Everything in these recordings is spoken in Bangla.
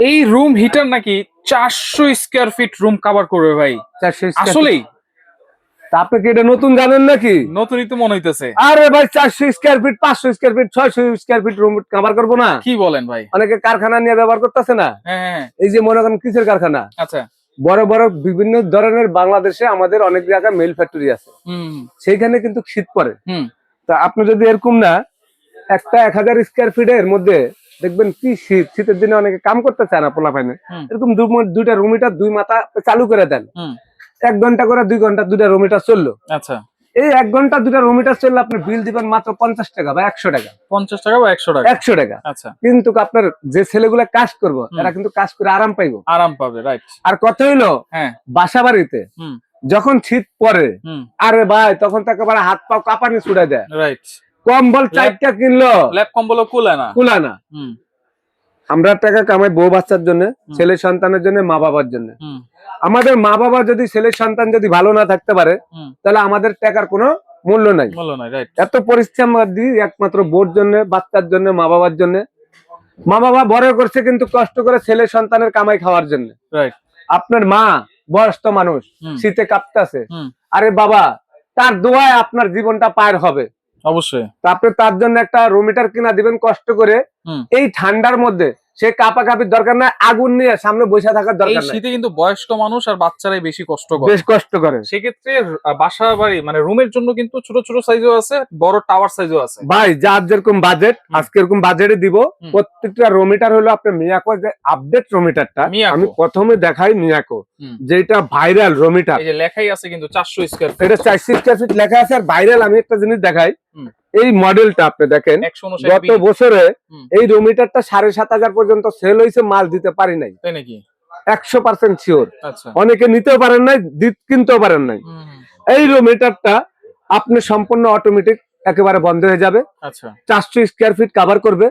এই রুম হিটার নাকি চারশো স্কোয়ার ফিট রুম কভার করবে ভাই। আসলেই। আপনি কি এটা নতুন জানেন নাকি? নতুনই তো মনে হইতেছে। আরে ভাই চারশো স্কোয়ার ফিট পাঁচশো স্কোয়ার ফিট ছয়শো স্কোয়ার ফিট রুম কাভার করব না? কি বলেন ভাই? অনেকে কারখানা নিয়ে ব্যবহার করতেছে না? হ্যাঁ হ্যাঁ এই যে মনে করেন কিসের কারখানা? আচ্ছা। বড় বড় বিভিন্ন ধরনের বাংলাদেশে আমাদের অনেক জায়গায় মেল ফ্যাক্টরি আছে। সেইখানে কিন্তু শীত পড়ে। হুম। তা আপনি যদি এরকম না একটা এক হাজার স্কোয়ার ফিটের মধ্যে দেখবেন কি শীত শীতের দিনে অনেকে কাম করতে চায় না পোলা পাইনে এরকম দুইটা রুমিটার দুই মাথা চালু করে দেন। এক ঘণ্টা করে দুই ঘণ্টা দুইটা রুমিটার চলল। আচ্ছা। এই এক ঘণ্টা দুটা রুমিটার চললে আপনি বিল দিবেন মাত্র পঞ্চাশ টাকা বা একশো টাকা। পঞ্চাশ টাকা বা একশো টাকা? একশো টাকা। আচ্ছা। কিন্তু আপনার যে ছেলেগুলো কাজ করব। এরা কিন্তু কাজ করে আরাম পাইবো। আরাম পাবে রাইট আর কথা হইল হ্যাঁ। বাসা বাড়িতে যখন শীত পরে আরে ভাই তখন তো একেবারে হাত পা কাঁপানি ছুটে দেয়। রাইট কম্বল চারটা কিনলো। ল্যাপ কম্বলও কুলে না। কুলা না। আমরা টাকা কামাই বউ বাচ্চার জন্য ছেলে সন্তানের জন্য মা বাবার জন্য। আমাদের মা বাবা যদি ছেলে সন্তান যদি ভালো না থাকতে পারে তাহলে আমাদের টাকার কোনো মূল্য নাই। এত পরিশ্রম দিই একমাত্র বোর জন্য বাচ্চার জন্য মা বাবার জন্য। মা বাবা বড় করছে কিন্তু কষ্ট করে ছেলে সন্তানের কামাই খাওয়ার জন্য। আপনার মা বয়স্ক মানুষ শীতে কাঁপতেছে। আরে বাবা তার দোয়ায় আপনার জীবনটা পার হবে। অবশ্যই। তারপরে আপনি তার জন্য একটা রুমিটার কিনা দিবেন কষ্ট করে। এই ঠান্ডার মধ্যে সে কাপা কাপির দরকার নাই আগুন নিয়ে সামনে বসে থাকার দরকার নাই। শীতে কিন্তু বয়স্ক মানুষ আর বাচ্চারাই বেশি কষ্ট করে। বেশ কষ্ট করে। সেক্ষেত্রে বাসা বাড়ি মানে রুমের জন্য কিন্তু ছোট ছোট সাইজও আছে বড় টাওয়ার সাইজও আছে। ভাই যার যেরকম বাজেট আজকে এরকম বাজেটে দিব প্রত্যেকটা রোমিটার হলো আপনার মিয়াকো যে আপডেট রোমিটারটা। আমি প্রথমে দেখাই মিয়াকো যেটা ভাইরাল রোমিটার এই যে লেখাই আছে কিন্তু চারশো স্কোয়ার এটা চারশো স্কোয়ার ফিট লেখা আছে আর ভাইরাল আমি একটা জিনিস দেখাই। এই মডেলটা আপনি দেখেন গত বছরে এই রোমিটারটা সাড়ে সাত হাজার পর্যন্ত সেল হয়েছে মাল দিতে পারি নাই। একশো পার্সেন্ট শিওর আচ্ছা। অনেকে নিতেও পারেন নাই দিত কিনতেও পারেন নাই। এই রোমিটারটা আপনি সম্পূর্ণ অটোমেটিক একেবারে বন্ধ হয়ে যাবে। আচ্ছা। চারশো স্কোয়ার ফিট কাভার করবে।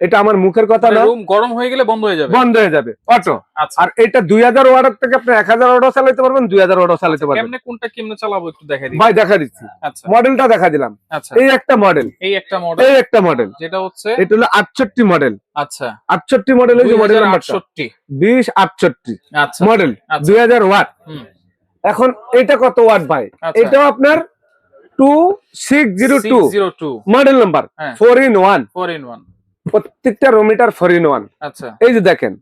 এটা আমার মুখের কথা না। রুম গরম হয়ে গেলে বন্ধ হয়ে যাবে। বন্ধ হয়ে যাবে। অটো। আচ্ছা। আর এটা দুই হাজার ওয়ার্ডের থেকে আপনি এক হাজার ওয়ার্ডও চালাতে পারবেন দুই হাজার ওয়ার্ডও চালাতে পারবেন। কেমনে কোনটা কেমনে চালাবো একটু দেখাই দিই ভাই দেখা দিচ্ছি। আচ্ছা। মডেলটা দেখা দিলাম। আচ্ছা। এই একটা মডেল। এই একটা মডেল এই একটা মডেল যেটা হচ্ছে এটা হলো আটষট্টি মডেল। আচ্ছা। আটষট্টি মডেল এই যে মডেল নাম্বারটা 2068 বিশ আটষট্টি আচ্ছা। মডেল আচ্ছা। দুই হাজার ওয়াট। হুম। এখন এটা কত ওয়াট ভাই? আচ্ছা। এটাও আপনার two six zero two model number. Four in one 4 in 1 প্রত্যেকটা রোমিটার ফোর ইন ওয়ান আচ্ছা। এই যে দেখেন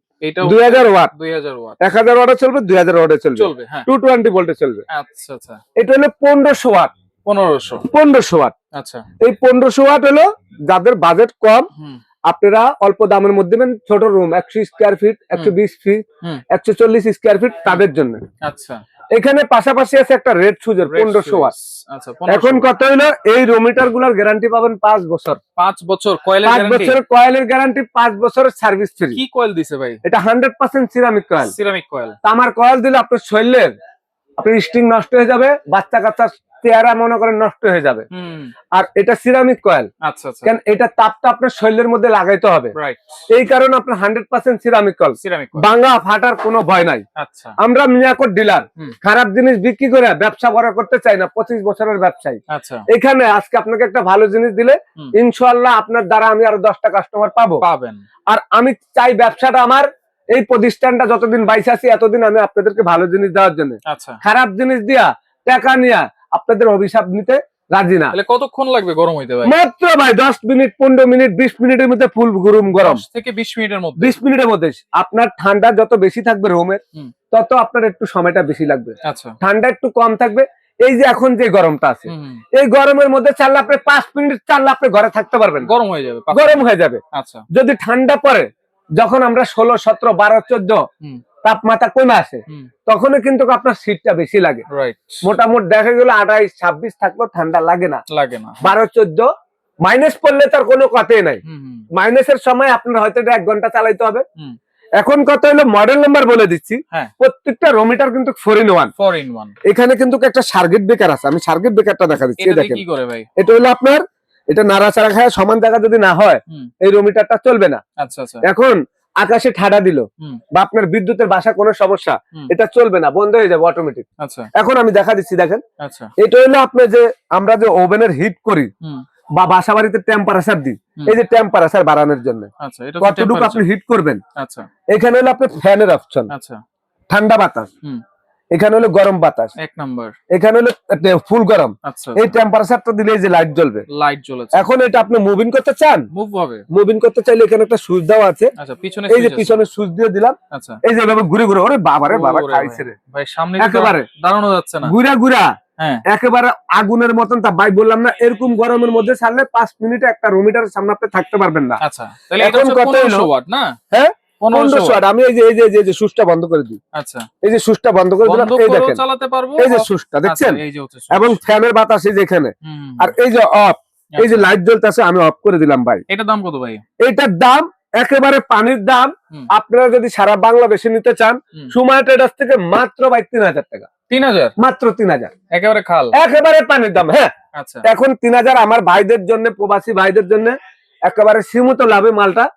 দুই হাজার ওয়াট। 2000 ওয়াট। এক হাজার ওয়াটে চলবে দুই হাজার ওয়াটে চলবে। হ্যাঁ। টু টোয়েন্টি ভোল্টে চলবে। আচ্ছা আচ্ছা। এটা হলো পনেরোশো ওয়াট। 1500 পনেরোশো ওয়াট। আচ্ছা। এই পনেরোশো ওয়াট হলো যাদের বাজেট কম আপনারা অল্প দামের মধ্যে ছোট রুম একশো স্কোয়ার ফিট একশো বিশ ফিট একশো চল্লিশ স্কোয়ার ফিট তাদের জন্য। আচ্ছা। এখানে পাশাপাশি আছে একটা রেড সুজের এর পনেরোশো ওয়াট আচ্ছা এখন 1500 কত হইল এই রোমিটারগুলার গ্যারান্টি পাবেন পাঁচ বছর। পাঁচ বছর কয়েলের পাঁচ বছরের কয়েলের গ্যারান্টি পাঁচ বছরের সার্ভিস ফ্রি কি কয়েল দিছে ভাই? এটা hundred percent ceramic coil ceramic coil তামার কয়েল দিলে আপনার শরীরের আপনার স্টিং নষ্ট হয়ে যাবে বাচ্চা কাচ্চার চেহারা মনে করেন নষ্ট হয়ে যাবে। আর এটা সিরামিক কয়েল কেন এটা তাপটা আপনার শরীরের মধ্যে লাগাইতে হবে। এই কারণে আপনার হান্ড্রেড পার্সেন্ট সিরামিক কয়েল ভাঙা ফাটার কোনো ভয় নাই। আচ্ছা। আমরা মিয়াকোট ডিলার খারাপ জিনিস বিক্রি করে ব্যবসা বড় করতে চাই না পঁচিশ বছরের ব্যবসায়ী। আচ্ছা। এখানে আজকে আপনাকে একটা ভালো জিনিস দিলে ইনশাল্লাহ আপনার দ্বারা আমি আরও দশটা কাস্টমার পাবো। পাবেন। আর আমি চাই ব্যবসাটা আমার এই প্রতিষ্ঠানটা যতদিন বাইসে আছি এতদিন আমি আপনাদেরকে ভালো জিনিস দেওয়ার জন্য। আচ্ছা। খারাপ জিনিস দিয়া টাকা নিয়া আপনাদের অভিশাপ নিতে রাজি না। কতক্ষণ লাগবে গরম হইতে ভাই? মাত্র ভাই দশ মিনিট পনেরো মিনিট বিশ মিনিটের মধ্যে ফুল গরম গরম। থেকে 20 মিনিটের মধ্যে? বিশ মিনিটের মধ্যে। আপনার ঠান্ডা যত বেশি থাকবে রুমের। তত আপনার একটু সময়টা বেশি লাগবে। আচ্ছা। ঠান্ডা একটু কম থাকবে। এই যে এখন যে গরমটা আছে এই গরমের মধ্যে চাললে আপনি পাঁচ মিনিট চাললে আপনি ঘরে থাকতে পারবেন গরম হয়ে যাবে গরম হয়ে যাবে। আচ্ছা। যদি ঠান্ডা পরে যখন আমরা ষোলো সতেরো বারো চোদ্দ। তাপমাত্রা কমে আসে তখনও কিন্তু আপনার শীতটা বেশি লাগে। মোটামুটি দেখা গেল আঠাইশ ছাব্বিশ থাকলেও ঠান্ডা লাগে না। লাগে না। বারো চোদ্দ মাইনাস পড়লে তার কোনো কথাই নাই। মাইনাসের সময় আপনার হয়তো এক ঘণ্টা চালাইতে হবে। এখন কত হলো মডেল নাম্বার বলে দিচ্ছি। হ্যাঁ। প্রত্যেকটা রোমিটার কিন্তু four in one four in one এখানে কিন্তু একটা সার্কিট ব্রেকার আছে। আমি সার্কিট ব্রেকারটা দেখা দিচ্ছি দেখেন। এটা হলো আপনার এটা নাড়াচাড়া খায় সমান জায়গা যদি না হয় এই রোমিটারটা চলবে না। আচ্ছা আচ্ছা। এখন আকাশে ঠাডা দিল। বা আপনার বিদ্যুতের বাসা কোনো সমস্যা। এটা চলবে না বন্ধ হয়ে যাবে অটোমেটিক আচ্ছা। এখন আমি দেখা দিচ্ছি দেখেন। আচ্ছা। এটা হলো আপনি যে আমরা যে ওভেনের হিট করি বা বাসা বাড়িতে টেম্পারেচার দিই এই যে টেম্পারেচার বাড়ানোর জন্য। আচ্ছা কতটুকু আপনি হিট করবেন? এখানে হলো আপনার ফ্যানের অপশন আচ্ছা। ঠান্ডা বাতাস। এখানে হলো গরম বাতাস। এক নাম্বার। এখানে হলো ফুল গরম। আচ্ছা এই টেম্পারেচারটা দিলে এই যে লাইট জ্বলবে। লাইট জ্বলেছে। এখন এটা আপনি মুভিং করতে চান? মুভ হবে। মুভিং করতে চাইলে এখানে একটা সুইচ দেওয়া আছে। আচ্ছা পিছনে এই যে পিছনে সুইচ দিয়ে দিলাম। আচ্ছা। এই যে এভাবে ঘুরে ঘুরে ওরে বাবারে বাবা খাইছে রে। ভাই সামনে একেবারে। দাঁড়ানো যাচ্ছে না। ঘুরা ঘুরা। হ্যাঁ। একেবারে আগুনের মতন তা ভাই বললাম না এরকম গরমের মধ্যে ছাড়লে পাঁচ মিনিটে একটা রুমিটারের সামনে আপনি থাকতে পারবেন না। আচ্ছা তাহলে এটা হচ্ছে কত এলো? 1500 ওয়াট না? হ্যাঁ? 1500 পনেরোশো ওয়াট। আমি এই যে এই যে যে সুসটা বন্ধ করে দিই। আচ্ছা। এই যে সুসটা বন্ধ করে দিলাম এই দেখেন। চালাতে পারব এই যে off- দেখছেন? এই যে হচ্ছে switch। এবং ফ্যানের বাতাস এই যে আর এই যে অফ এই যে। লাইট জ্বলতেছে আমি অফ করে দিলাম ভাই। এটার দাম কত ভাই? এইটার দাম একেবারে পানির দাম। আপনারা যদি সারা বাংলাদেশে নিতে চান। সময় ট্রেডার্স থেকে মাত্র ভাই তিন হাজার টাকা। 3000 মাত্র তিন হাজার। একেবারে খাল। একেবারে পানির দাম হ্যাঁ। আচ্ছা। এখন তিন হাজার আমার ভাইদের জন্য প্রবাসী ভাইদের জন্য একেবারে সীমিত লাভে মালটা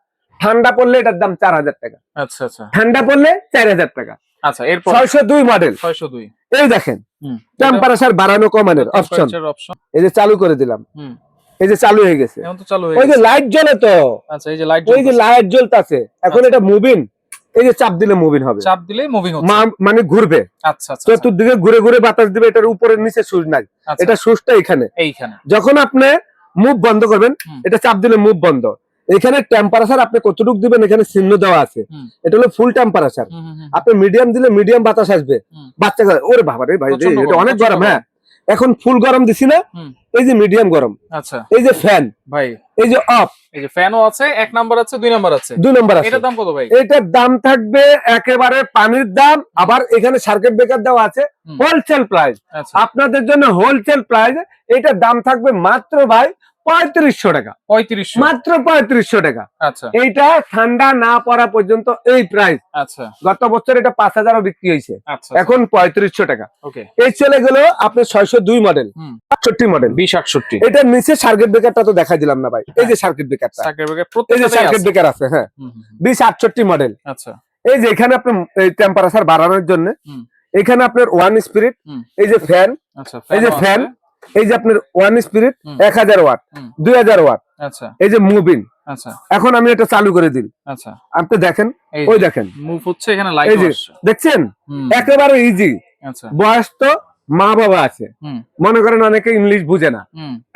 ঠান্ডা পড়লে এটার দাম চার হাজার টাকা। আচ্ছা আচ্ছা। ঠান্ডা পড়লে চার হাজার টাকা। আচ্ছা এরপর? ছয়শো দুই মডেল 602 এই দেখেন হুম। টেম্পারেচার বাড়ানো কমানোর অপশন এই যে চালু করে দিলাম। এই যে চালু হয়ে গেছে। এখন তো চালু হয়ে ওই যে লাইট জ্বলে তো। আচ্ছা এই যে লাইট ওই যে লাইট জ্বলতেছে। এখন। এটা মুভিং এই যে চাপ দিলে মুভিং হবে। চাপ দিলে মুভিং মানে ঘুরবে। আচ্ছা আচ্ছা আচ্ছা, চতুর্দিকে ঘুরে ঘুরে বাতাস দিবে এটার উপরে নিচে সুইচ নাই। এটা সুইচটা এখানে এইখানে। যখন আপনি মুভ বন্ধ করবেন এটা চাপ দিলে মুভ বন্ধ। এখানে টেম্পারেচার আপনি কতটুকু দিবেন এখানে চিহ্ন দেওয়া আছে। এটা হলো ফুল টেম্পারেচার। আপনি মিডিয়াম দিলে মিডিয়াম বাতাস আসবে। বাচ্চা ওরে বাবা রে ভাই এটা অনেক গরম। হ্যাঁ। এখন ফুল গরম দিছি না। এই যে মিডিয়াম গরম। আচ্ছা। এই যে ফ্যান ভাই। এই যে অফ এই যে ফ্যানও আছে এক নাম্বার আছে দুই নাম্বার আছে। দুই নম্বর আছে। এটার দাম কত ভাই? এটার দাম থাকবে একেবারে পানির দাম। আবার এখানে সার্কিট ব্রেকার দেওয়া আছে। হোলসেল প্রাইস আচ্ছা। আপনাদের জন্য হোলসেল প্রাইস এটার দাম থাকবে মাত্র ভাই পঁয়ত্রিশশো টাকা। পঁয়ত্রিশ মাত্র পঁয়ত্রিশশো টাকা। আচ্ছা। এইটা ঠান্ডা না পড়া পর্যন্ত এই প্রাইস আচ্ছা। গত বছর এটা পাঁচ হাজারও বিক্রি হয়েছে। আচ্ছা এখন পঁয়ত্রিশশো টাকা। ওকে এই চলে গেল আপনার ছয়শো দুই মডেল। আটষট্টি মডেল বিশ আটষট্টি। এটার নিচে সার্কিট ব্রেকারটা তো দেখা দিলাম না ভাই। এই যে সার্কিট ব্রেকারটা সার্কিট ব্রেকার এই যে সার্কিট আছে। ব্রেকার আছে হ্যাঁ। বিশ আটষট্টি মডেল আচ্ছা। এই যে এখানে আপনার টেম্পারেচার বাড়ানোর জন্য। এখানে আপনার ওয়ান স্পিরিট এই যে ফ্যান আচ্ছা এই যে ফ্যান এই যে আপনার ওয়ান স্পিরিট এক হাজার ওয়াট দুই হাজার ওয়াট আচ্ছা। এই যে মুভিং আচ্ছা। এখন আমি এটা চালু করে দিই। আচ্ছা। আপনি দেখেন ওই দেখেন। মুভ হচ্ছে এখানে লাইট দেখছেন? একেবারে ইজি বয়স তো মা বাবা আছে। মনে করেন অনেকে ইংলিশ বুঝে না।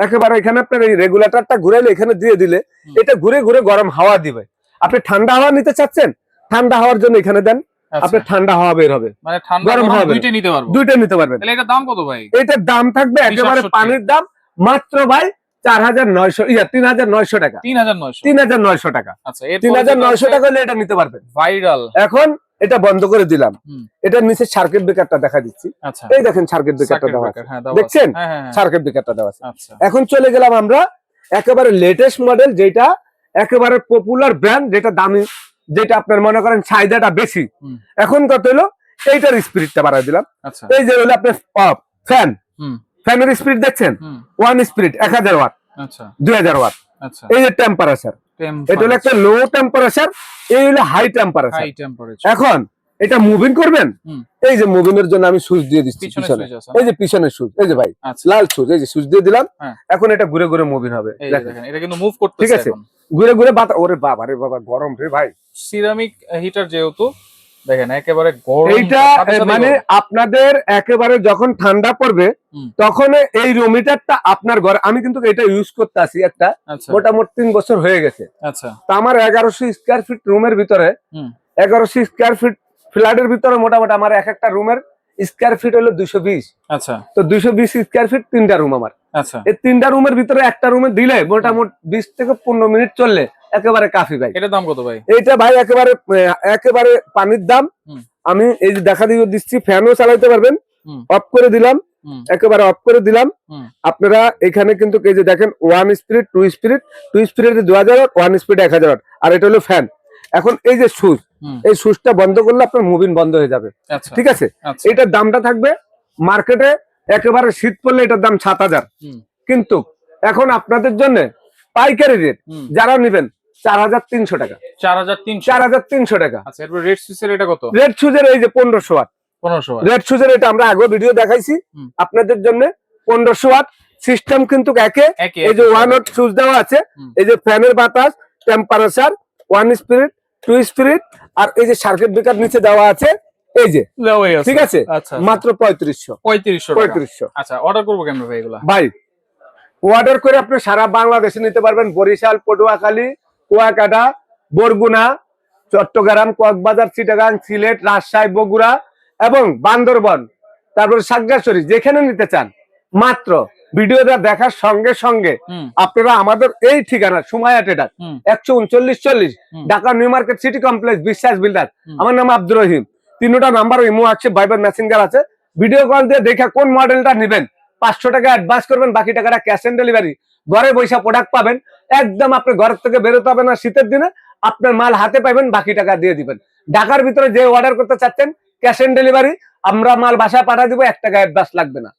একেবারে এখানে আপনার এই রেগুলেটরটা ঘুরাইলে এখানে দিয়ে দিলে এটা ঘুরে ঘুরে গরম হাওয়া দিবে। আপনি ঠান্ডা হাওয়া নিতে চাচ্ছেন? ঠান্ডা হাওয়ার জন্য এখানে দেন। আপনার ঠান্ডা হাওয়া বের হবে। মানে ঠান্ডা গরম গরম হবে। নিতে পারব। দুইটা নিতে পারবেন। তাহলে এটার দাম কত ভাই? এটার দাম থাকবে একেবারে পানির দাম মাত্র ভাই চার হাজার নয়শো ইয়া তিন হাজার নয়শো টাকা। তিন হাজার নয়শো। তিন হাজার নয়শো টাকা। আচ্ছা তিন হাজার নয়শো টাকা হলে এটা নিতে পারবেন। ভাইরাল। এখন এটা বন্ধ করে দিলাম। এটার নিচে সার্কিট ব্রেকারটা দেখা দিচ্ছি। আচ্ছা। এই দেখেন সার্কিট ব্রেকারটা সার্কিট দেওয়া আছে। হ্যাঁ দেখছেন? হ্যাঁ হ্যাঁ হ্যাঁ। সার্কিট ব্রেকারটা দেওয়া আছে। আচ্ছা। এখন চলে গেলাম আমরা একেবারে লেটেস্ট মডেল যেটা একেবারে পপুলার ব্র্যান্ড যেটা দামি যেটা আপনার মনে করেন চাহিদাটা বেশি। এখন কত হলো এইটার স্পিরিটটা বাড়াই দিলাম। আচ্ছা। এই যে হলো আপনার অফ ফ্যান ফ্যানের স্পিরিট দেখছেন? ওয়ান স্পিরিট এক হাজার ওয়াট আচ্ছা। দুই হাজার ওয়াট আচ্ছা। এই যে টেম্পারেচার এটা হলো একটা লো টেম্পারেচার এই হলো হাই টেম্পারেচার এখন এটা মুভিং করবেন? এই যে মুভিং এর জন্য আমি সুইচ দিয়ে দিচ্ছি পিছনে এই যে পিছনের সুইচ এই যে ভাই আচ্ছা। লাল সুইচ এই যে সুইচ দিয়ে দিলাম। হ্যাঁ। এখন এটা ঘুরে ঘুরে মুভিং হবে। দেখেন। এটা কিন্তু মুভ করতেছে ঠিক আছে। ঘুরে ঘুরে বাতা ওরে বাবা রে বাবা গরম রে ভাই। সিরামিক হিটার যেহেতু দেখেন একেবারে গরম এইটা মানে আপনাদের একেবারে যখন ঠান্ডা পড়বে তখন এই রুমিটারটা আপনার ঘরে আমি কিন্তু এটা ইউজ করতে আসি একটা আচ্ছা। মোটামুটি তিন বছর হয়ে গেছে। আচ্ছা। তা আমার এগারোশো স্কোয়ার ফিট রুমের ভিতরে। এগারোশো স্কোয়ার ফিট ফ্ল্যাটের ভিতরে মোটামুটি আমার এক একটা রুমের স্কোয়ার ফিট হলো দুইশো বিশ। আচ্ছা। তো দুইশো বিশ স্কোয়ার ফিট তিনটা রুম আমার। আচ্ছা। এই তিনটা রুমের ভিতরে একটা রুমে দিলে মোটামুটি বিশ থেকে পনেরো মিনিট চললে একেবারে কাফি ভাই। এটার দাম কত ভাই? এইটা ভাই একেবারে একেবারে পানির দাম। আমি এই যে দেখা দিয়ে দিচ্ছি ফ্যানও চালাইতে পারবেন। অফ করে দিলাম। একেবারে অফ করে দিলাম। আপনারা এখানে কিন্তু এই যে দেখেন one spirit two spirit two spirit দু হাজার ওয়ান স্পিড এক হাজার আর এটা হলো ফ্যান এখন এই যে সুইচ হুম এই সুইচটা বন্ধ করলে আপনার মুভিং বন্ধ হয়ে যাবে। আচ্ছা। ঠিক আছে? আচ্ছা। এটার দামটা থাকবে মার্কেটে একেবারে শীত পড়লে এটার দাম সাত হাজার। কিন্তু এখন আপনাদের জন্য পাইকারি রেট যারা নেবেন চার হাজার তিনশো টাকা। চার হাজার তিনশো। চার হাজার তিনশো টাকা। আচ্ছা রেড সুইচের এটা কত? রেড সুজের এই যে পনেরোশো ওয়াট পনেরোশো রেড সুজের এটা আমরা আগে ভিডিও দেখাইছি। আপনাদের জন্য পনেরোশো ওয়াট সিস্টেম কিন্তু একে। এই যে ওয়ান ওট সুইচ দেওয়া আছে এই যে ফ্যানের বাতাস temperature one spirit two spirit আর এই যে সার্কিট ব্রেকার নিচে দেওয়া আছে এই যে ঠিক আছে? আচ্ছা মাত্র পঁয়ত্রিশশো। পঁয়ত্রিশশো পঁয়ত্রিশশো। আচ্ছা অর্ডার করব কেমন ভাই এগুলা? ভাই অর্ডার করে আপনি সারা বাংলাদেশে নিতে পারবেন। বরিশাল পটুয়াখালী কুয়াকাটা বরগুনা চট্টগ্রাম কক্সবাজার চিটাগাং সিলেট রাজশাহী বগুড়া এবং বান্দরবন তারপর সাগগাছড়ি যেখানে নিতে চান। মাত্র ভিডিওটা দেখার সঙ্গে সঙ্গে আপনারা আমাদের এই ঠিকানা সুমাইয়া ট্রেডার হুম। একশো উনচল্লিশ চল্লিশ। Dhaka New Market City Complex Biswas builder আমার নাম আব্দুর রহিম। তিনটা নাম্বার ইমো আছে ভাইবার মেসেঞ্জার আছে। ভিডিও কল দিয়ে দেখে কোন মডেলটা নেবেন। পাঁচশো টাকা অ্যাডভান্স করবেন বাকি টাকাটা ক্যাশ অন ডেলিভারি ঘরে বৈশা প্রোডাক্ট পাবেন। একদম আপনি ঘরের থেকে বেরোতে হবে না শীতের দিনে। আপনার মাল হাতে পাবেন বাকি টাকা দিয়ে দিবেন। ঢাকার ভিতরে যে অর্ডার করতে চাচ্ছেন ক্যাশ অন ডেলিভারি আমরা মাল বাসায় পাঠা দিব এক টাকা অ্যাডভান্স লাগবে না।